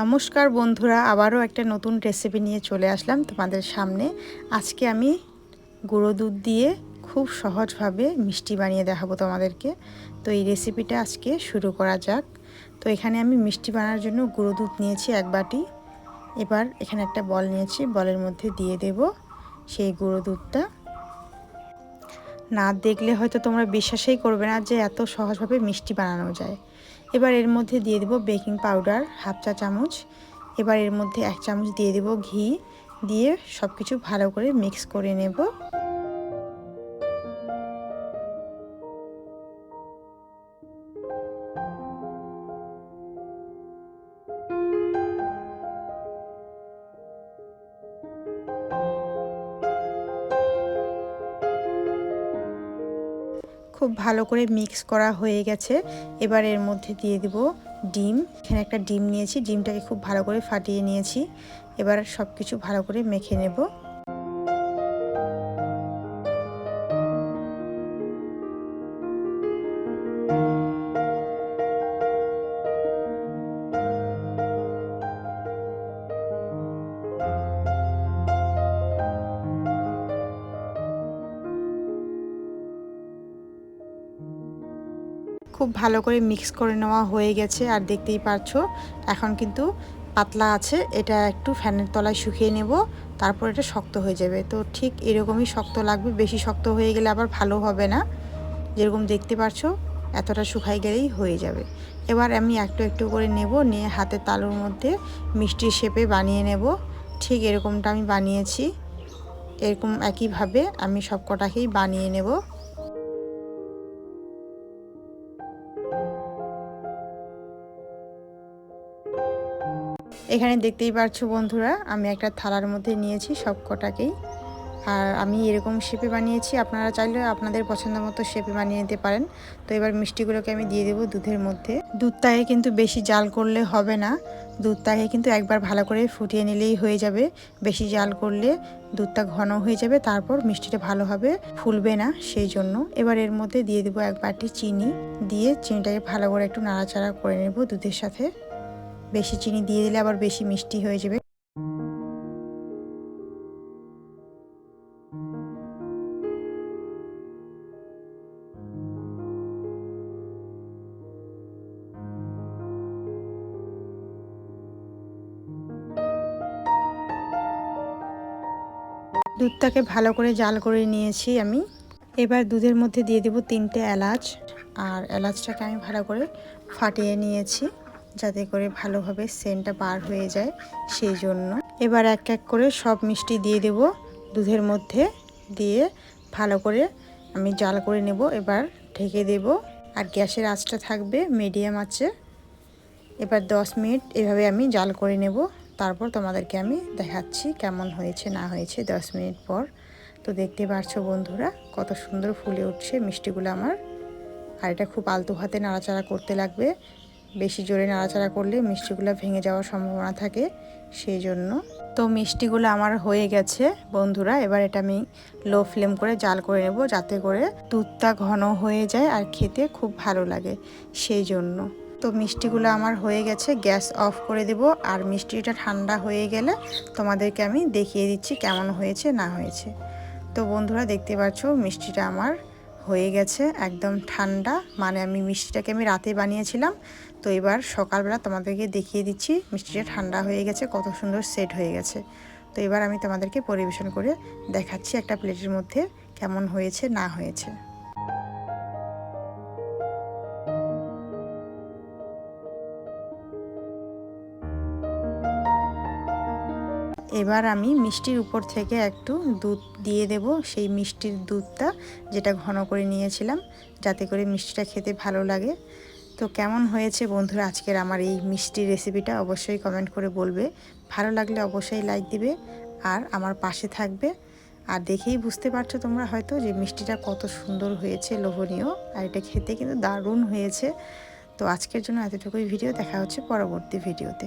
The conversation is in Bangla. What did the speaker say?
নমস্কার বন্ধুরা, আবারও একটা নতুন রেসিপি নিয়ে চলে আসলাম তোমাদের সামনে। আজকে আমি গুঁড়ো দুধ দিয়ে খুব সহজভাবে মিষ্টি বানিয়ে দেখাবো তোমাদেরকে। তো এই রেসিপিটা আজকে শুরু করা যাক। তো এখানে আমি মিষ্টি বানানোর জন্য গুঁড়ো দুধ নিয়েছি এক বাটি। এবার এখানে একটা বল নিয়েছি, বলের মধ্যে দিয়ে দেব সেই গুঁড়ো দুধটা। না দেখলে হয়তো তোমরা বিশ্বাসই করবে না যে এত সহজভাবে মিষ্টি বানানো যায়। এবার এর মধ্যে দিয়ে দেবো বেকিং পাউডার হাফ চা চামচ। এবার এর মধ্যে এক চামচ দিয়ে দেবো ঘি। দিয়ে সব কিছু ভালো করে মিক্স করে নেব। খুব ভালো করে মিক্স করা হয়ে গেছে। এবার এর মধ্যে দিয়ে দিব ডিম। এখানে একটা ডিম নিয়েছি। ডিমটাকে খুব ভালো করে ফাটিয়ে নিয়েছি। এবার সব কিছু ভালো করে মেখে নেব। খুব ভালো করে মিক্স করে নেওয়া হয়ে গেছে, আর দেখতেই পারছ, এখন কিন্তু পাতলা আছে, এটা একটু ফ্যানের তলায় শুকিয়ে নেব, তারপর এটা শক্ত হয়ে যাবে। তো ঠিক এরকমই শক্ত লাগবে, বেশি শক্ত হয়ে গেলে আবার ভালো হবে না। যেরকম দেখতে পারছ, এতটা শুকাই গেলেই হয়ে যাবে। এবার আমি একটু একটু করে নেব, নিয়ে হাতের তালুর মধ্যে মিষ্টির শেপে বানিয়ে নেব। ঠিক এরকমটা আমি বানিয়েছি, এরকম একইভাবে আমি সব কটাকেই বানিয়ে নেব। এখানে দেখতেই পারছ বন্ধুরা, আমি একটা থালার মধ্যে নিয়েছি সব কটাকেই আর আমি এরকম শেপে বানিয়েছি, আপনারা চাইলে আপনাদের পছন্দ মতো শেপে বানিয়ে নিতে পারেন। তো এবার মিষ্টিগুলোকে আমি দিয়ে দেবো দুধের মধ্যে। দুধটাকে কিন্তু বেশি জাল করলে হবে না, দুধটাকে কিন্তু একবার ভালো করে ফুটিয়ে নিলেই হয়ে যাবে। বেশি জাল করলে দুধটা ঘন হয়ে যাবে, তারপর মিষ্টিটা ভালোভাবে ফুলবে না সেই জন্য। এবার এর মধ্যে দিয়ে দেবো এক বাটি চিনি, দিয়ে চিনিটাকে ভালো করে একটু নাড়াচাড়া করে নেব দুধের সাথে। বেশি চিনি দিয়ে দিলে আবার বেশি মিষ্টি হয়ে যাবে। দুধটাকে ভালো করে জাল করে নিয়েছি আমি। এবার দুধের মধ্যে দিয়ে দেব তিনটে এলাচ। আর এলাচটাকে আমি ভালো করে ফাটিয়ে নিয়েছি। যাতে করে ভালোভাবে সেন্টটা বার হয়ে যায় সেই জন্য। এবার এক এক করে সব মিষ্টি দিয়ে দেব দুধের মধ্যে দিয়ে ভালো করে আমি জাল করে নেব, এবার ঢেকে দেব। আর গ্যাসের আঁচটা থাকবে মিডিয়াম আছে এবার দশ মিনিট এভাবে আমি জাল করে নেব। তারপর তোমাদেরকে আমি দেখাচ্ছি কেমন হয়েছে, না হয়েছে দশ মিনিট পর। তো দেখতে পারছ বন্ধুরা, কত সুন্দর ফুলে উঠছে মিষ্টিগুলো আমার। আর এটা খুব আলতো হাতে নাড়াচাড়া করতে লাগবে। বেশি জোরে নাড়াচাড়া করলে মিষ্টিগুলো ভেঙে যাওয়ার সম্ভাবনা থাকে, সেই জন্য। তো মিষ্টিগুলো আমার হয়ে গেছে, বন্ধুরা। এবার এটা আমি লো ফ্লেম করে জাল করে নেব, যাতে করে দুধটা ঘন হয়ে যায় আর খেতে খুব ভালো লাগে, সেই জন্য। তো মিষ্টিগুলো আমার হয়ে গেছে, গ্যাস অফ করে দেব। আর মিষ্টিটা ঠান্ডা হয়ে গেলে তোমাদেরকে আমি দেখিয়ে দিচ্ছি কেমন হয়েছে, না হয়েছে। তো বন্ধুরা, দেখতে পাচ্ছ, মিষ্টিটা আমার হয়ে গেছে, একদম ঠান্ডা। মানে আমি মিষ্টিটাকে আমি রাতে বানিয়েছিলাম। তো এবার সকালবেলা তোমাদেরকে দেখিয়ে দিচ্ছি, মিষ্টিটা ঠান্ডা হয়ে গেছে, কত সুন্দর সেট হয়ে গেছে। তো এবার আমি তোমাদেরকে পরিবেশন করে দেখাচ্ছি একটা প্লেটের মধ্যে কেমন হয়েছে, না হয়েছে। এবার আমি মিষ্টির উপর থেকে একটু দুধ দিয়ে দেব। সেই মিষ্টির দুধটা যেটা ঘন করে নিয়েছিলাম, যাতে করে মিষ্টিটা খেতে ভালো লাগে। তো কেমন হয়েছে বন্ধুরা আজকের আমার এই মিষ্টি রেসিপিটা অবশ্যই কমেন্ট করে বলবে। ভালো লাগলে অবশ্যই লাইক দিবে আর আমার পাশে থাকবে। আর দেখেই বুঝতে পারছ তোমরা হয়তো যে মিষ্টিটা কত সুন্দর হয়েছে, লোভনীয় আর এটা খেতে কিন্তু দারুণ হয়েছে। তো আজকের জন্য এতটুকুই ভিডিও, দেখা হচ্ছে পরবর্তী ভিডিওতে।